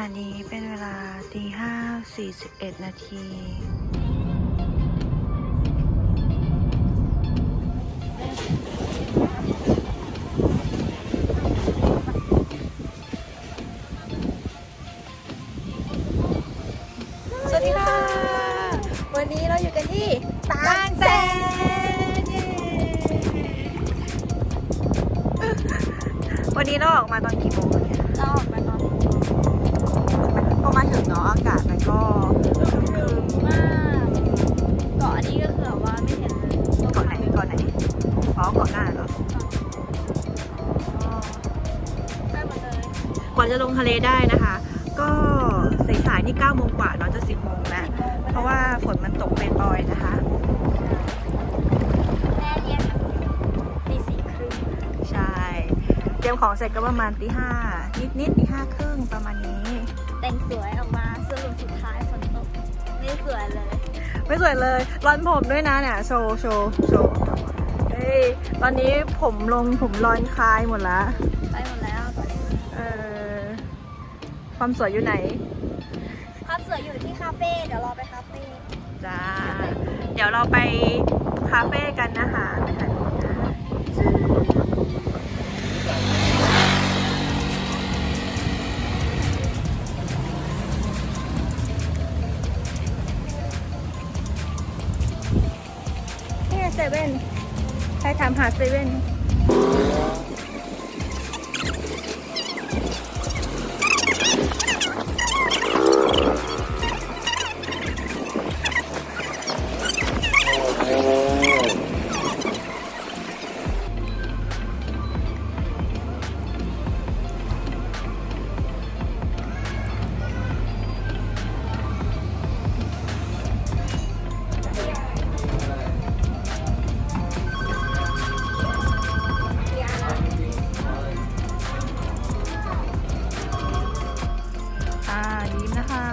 ณะนี้เป็นเวลาตีห้าสี่สิบเอ็ดนาที นี่9โมงกว่าเนาะจะ10โมงแล้ว เพราะว่าฝนมันตกเป็นปอยๆนะคะแม่เรียกตีสี่ครึ่งใช่เตรียมของเสร็จก็ประมาณตีห้านิดนิดๆตีห้าครึ่งประมาณนี้ แต่งสวยออกมาสรุปสุดท้ายฝนตกไม่สวยเลย ไม่สวยเลยร้อนผมด้วยนะเนี่ยโชว์โชว์โชว์เฮ้ยตอนนี้ผมลงผมรอนคลายหมดแล้วไปหมดแล้ว เออความสวยอยู่ไหน เฟ่เดี๋ยวรอไปคาเฟ่จ้า เดี๋ยวเราไปคาเฟ่กันนะคะไปถ่ายรูปนะนี่เซเว่นใครถามหาเซเว่น ยิ้มนะคะ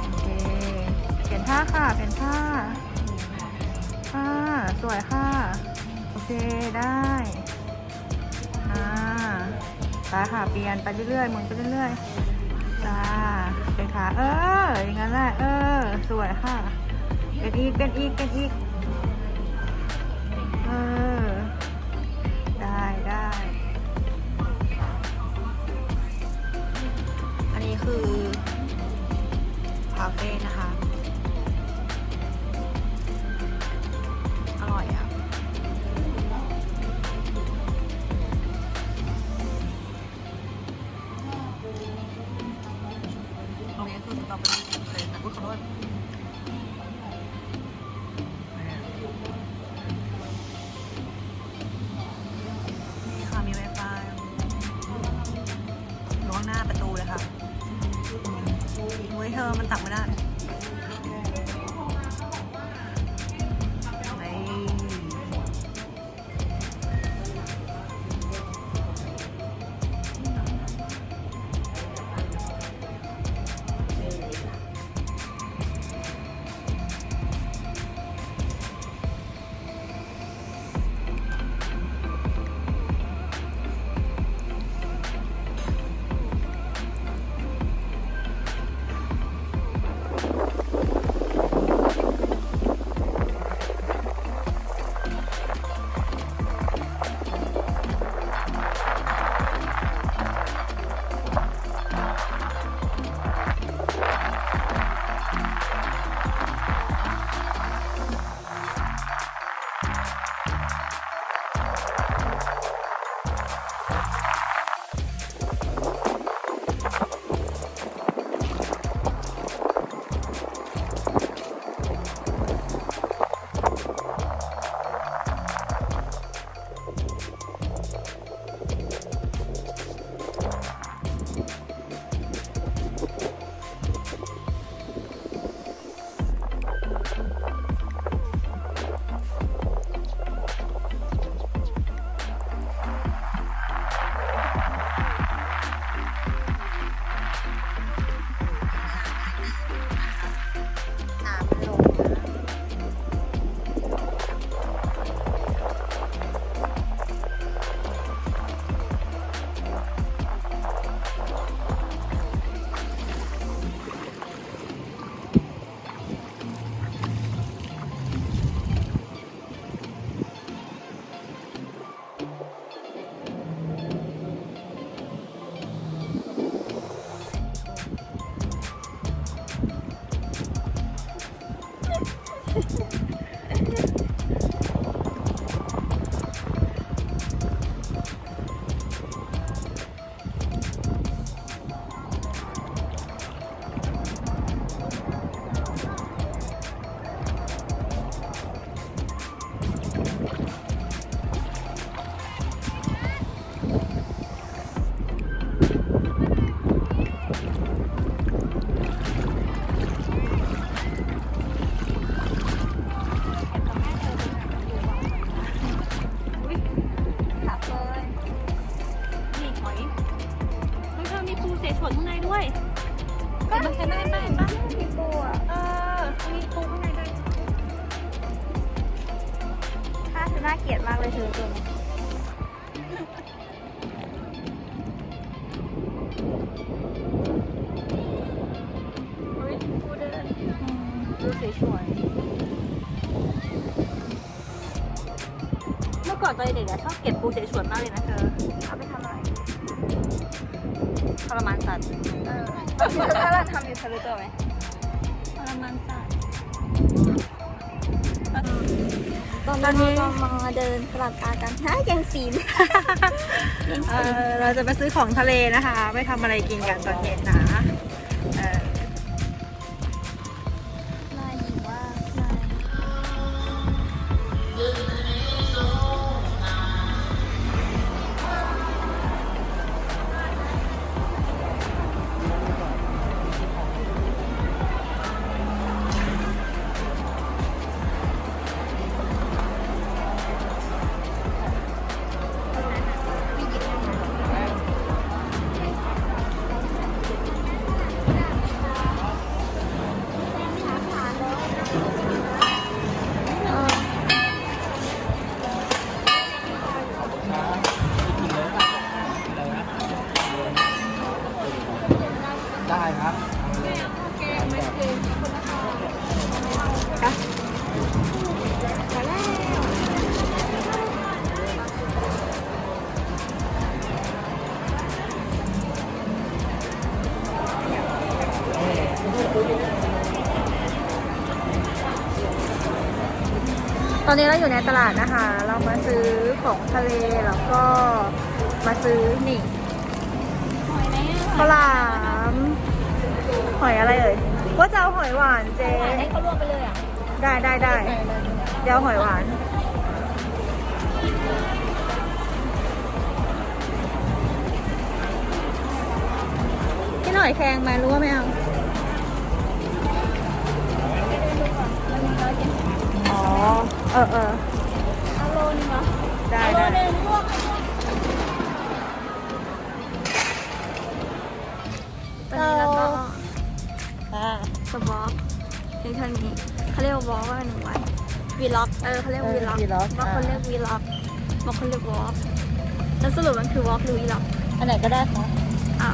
โอเค เปลี่ยนท่าค่ะ เปลี่ยนท่าค่ะสวยค่ะ โอเค ได้อ่าไปค่ะเปลี่ยนไปเรื่อยๆหมุนไปเรื่อยๆจ้าเป็นขา เออ อย่างนั้นแหละ เออ สวยค่ะ เป็นอีก เป็นอีก เป็นอีก เออ คือคาเฟ่นะคะ อร่อยอะ ตรงนี้คือสตรอเบอรี่เลยนะพูดขอโทษนี่ค่ะมีไวไฟ เธอมันตักไม่ได้ เกลียดมากเลยเธอตัวนี้เฮ้ยพูดได้เลยดูสวยๆเมื่อก่อนตอนเด็กๆอะชอบเก็บปูเสวยๆมากเลยนะเธอเอาไปทำอะไรทรมานสัตว์ถ้าเราทำอยู่เธอรู้ตัวไหมทรมานสัตว์ ตอนนี้เรามาเดินตลาดปลากันฮะยังสีนเออเราจะไปซื้อของทะเลนะคะไม่ทำอะไรกินกันตอนเย็นนะเออนายหญิงว่านา อนนี้เราอยู่ในตลาดนะคะ เรามาซื้อของทะเลแล้วก็มาซื้อนี่หอยไหมอะข้าวหลามหอยอะไรเอ่ยว่าจะเอาหอยหวานเจ๊ให้เขารวมไปเลยอะได้ได้ได้เดี๋ยวเอาหอยหวานพี่หน่อยแพงไหมรู้ว่าไม่เอา เออเออเอาโลนึงเหรอได้เอาโลได้นึงลวกตอนนี้เราก็อ่าสวอปในเท่านี้เขาเรียกว่าวอล์กว่าหนึ่งวัน วีล็อก เออเขาเรียกวีล็อกบางคนเรียกวีล็อกบางคนเรียกวอล์กแล้วสรุปมันคือวอล์กหรือวีล็อก อันไหนก็ได้ค่ะอ่า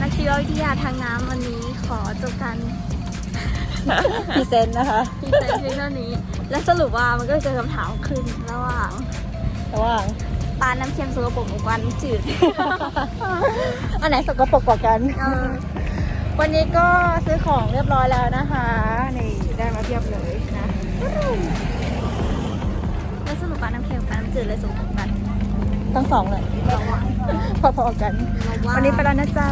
นักชีววิทยาทางน้ำวันนี้ขอจบการ พรีเซนต์นะคะ พรีเซนต์เพียงเท่านี้ และสรุปว่ามันก็เจอคำถามขึ้นระหว่างระหว่างปลาน้ำเค็มสกปรกกับปลาน้ำจืด อันไหนสกปรกกว่ากัน เออวันนี้ก็ซื้อของเรียบร้อยแล้วนะคะ นี่ได้มาเพียบเลยนะแล้วสรุปปลาน้ำเค็มกับปลาน้ำจืดเลยสกปรกกันทั้งสองเลย ระหว่างพอๆกัน ระหว่าง วันนี้ไปแล้วนะจ๊ะ